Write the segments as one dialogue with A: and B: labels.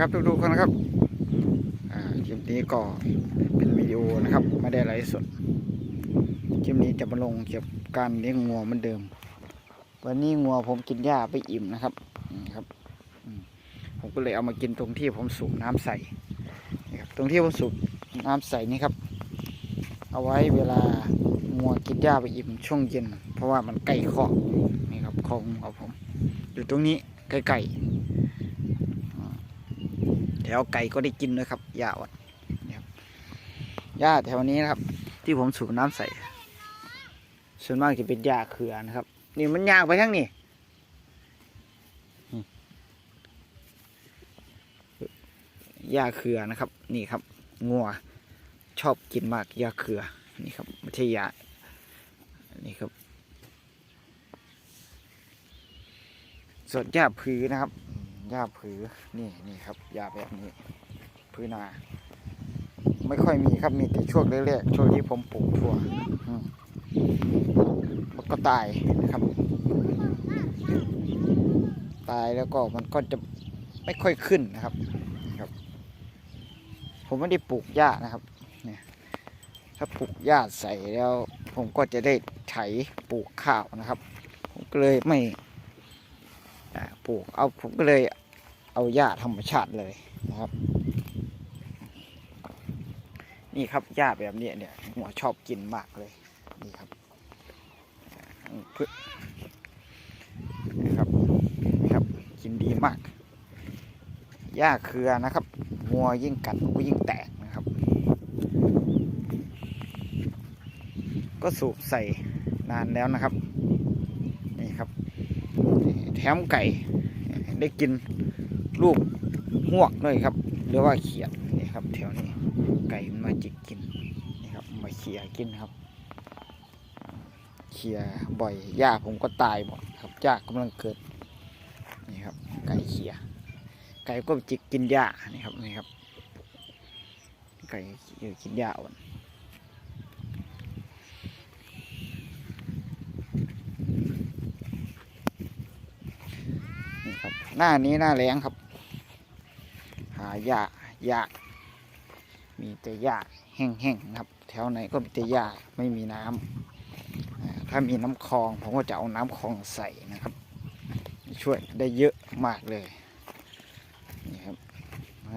A: ครับทุกๆคนนะครับคลิปนี้ก็เป็นวิดีโอนะครับ ไม่ได้ไลฟ์สดคลิปนี้จะมาลงเกี่ยวกับการเลี้ยงงัวเหมือนเดิม วันนี้งัวผมกินหญ้าไปอิ่มนะครับครับผมก็เลยเอามากินตรงที่ผมสูบน้ำใส่นี่ครับตรงที่ผมสูบน้ำใส่นี่ครับ เอาไว้เวลางัวกินหญ้าไปอิ่มช่วงเย็น เพราะว่ามันใกล้คอกนี่ครับคอกของผม อยู่ตรงนี้ใกล้ๆ แถวไก่ก็ได้กินด้วยครับหญ้าอ่อนนี่ครับหญ้าแถวนี้นะครับ ที่ผมสูบน้ำใส่ ส่วนมากจะเป็นหญ้าเครือนะครับ นี่มันยาไปทั้งนี่หญ้าเครือนะครับ นี่ครับงัวชอบกินมากหญ้าเครือนี่ครับไม่ใช่หญ้านี่ครับส่วนหญ้าผือนะครับ หญ้าผือนี่นี่ครับหญ้าแบบนี้ผือนา ไม่ค่อยมีครับมีแต่ช่วงแรกๆช่วงที่ผมปลูกถั่วมันก็ตายนะครับ ตายแล้วก็มันก็จะไม่ค่อยขึ้นนะครับครับ ผมไม่ได้ปลูกหญ้านะครับเนี่ยถ้าปลูกหญ้าใส่แล้ว ผมก็จะได้ไถปลูกข้าวนะครับ ผมก็เลยไม่ ปลูก เอาผมก็เลยเอาหญ้าธรรมชาติเลยนะครับ นี่ครับหญ้าแบบนี้เนี่ยหัวชอบกินมากเลยนี่ครับพึ่นะครับนี่ครับกินดีมากหญ้าเครือนะครับงัวยิ่งกัดก็ยิ่งแตกนะครับ ก็สูบใส่นานแล้วนะครับนี่ครับ แถมไก่ ได้กินลูกหวกด้วยครับ หรือว่าเขียดนี่ครับ แถวนี้ไก่มันมาจิกกินนี่ครับมาเขี่ยกินครับ เขี่ยบ่อยหญ้าผมก็ตายหมดครับหญ้ากำลังเกิดนี่ครับ ไก่เขี่ยไก่ก็จิกกินหญ้านี่ครับนี่ครับไก่กินหญ้าอ่อน นี่ครับ หน้านี้หน้าแรงครับ หาหญ้าหญ้ามีแต่หญ้าแห้งๆนะครับ แถวไหนก็มีแต่หญ้าไม่มีน้ำอ่าถ้ามีน้ำคลองผมก็จะเอาน้ำคลองใส่นะครับ ช่วยได้เยอะมากเลยนี่ครับ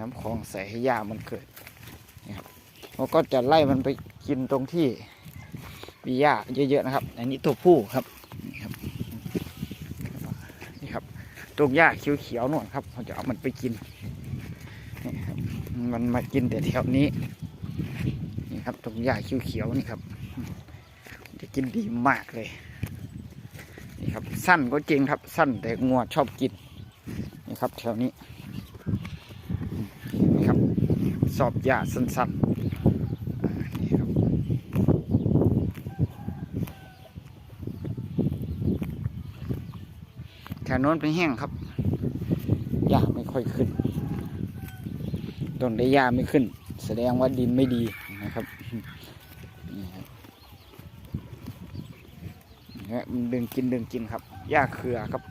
A: น้ำคลองใส่ให้หญ้ามันเกิดนี่ครับเราก็จะไล่มันไปกินตรงที่มีหญ้าเยอะๆนะครับ อันนี้ตัวผู้ครับนี่ครับ ตรงหญ้าเขียวๆนู่นครับเขาจะเอามันไปกินนี่ครับมันมากินแต่แถวนี้นี่ครับตรงหญ้าเขียวๆนี่ครับ จะกินดีมากเลยนี่ครับสั้นก็จริงครับสั้นแต่งัวชอบกินนี่ครับแถวนี้นี่ครับสอบหญ้าสั้นๆอ่านี่ครับ แถวโน้นเป็นแห้งครับหญ้าไม่ค่อยขึ้น ต้นได้หญ้าไม่ขึ้น แสดงว่าดินไม่ดีนะครับนี่ครับมันดึงกินดึงกินครับหญ้าเครือครับ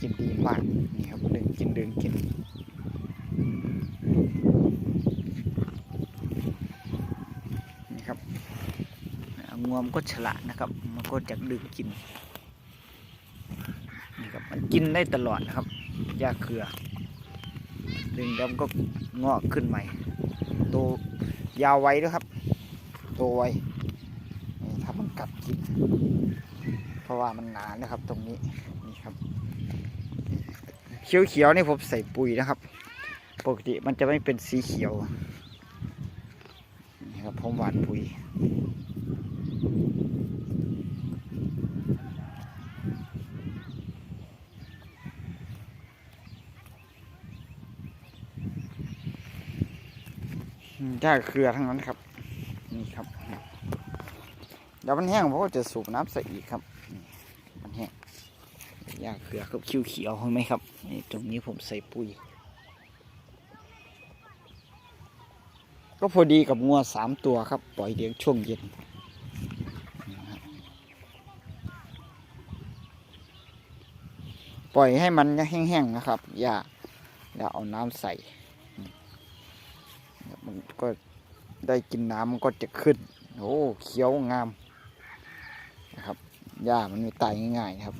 A: กินดีมากนี่ครับดึงกินดึงกินนี่ครับงวมก็ฉลาดนะครับ มันก็จะดึงกิน มันกินได้ตลอดนะครับหญ้าเครือดึงแล้วมันก็งอกขึ้นใหม่โตยาวไว้ด้วยครับโตไวนี่ถ้ามันกัดกิน เพราะว่ามันหนานะครับตรงนี้นี่ครับเขียวๆนี่ผมใส่ปุ๋ยนะครับ ปกติมันจะไม่เป็นสีเขียวนี่ครับผมหวานปุ๋ย อืม หญ้าเครือทั้งนั้นครับ นี่ครับ เดี๋ยวมันแห้งผมก็จะสูบน้ำใส่อีกครับ มันแห้งหญ้าเครือครับเขียวเห็นไหมครับนี่ตรงนี้ผมใส่ปุ๋ย ก็พอดีกับงัวสามตัวครับ ปล่อยเลี้ยงช่วงเย็นปล่อยให้มันแห้งๆนะครับ อย่าแล้วเอาน้ำใส่ มันก็ได้กินน้ำมันก็จะขึ้น โอ้เขียวงามนะครับหญ้ามันไม่ตายง่ายๆนะครับ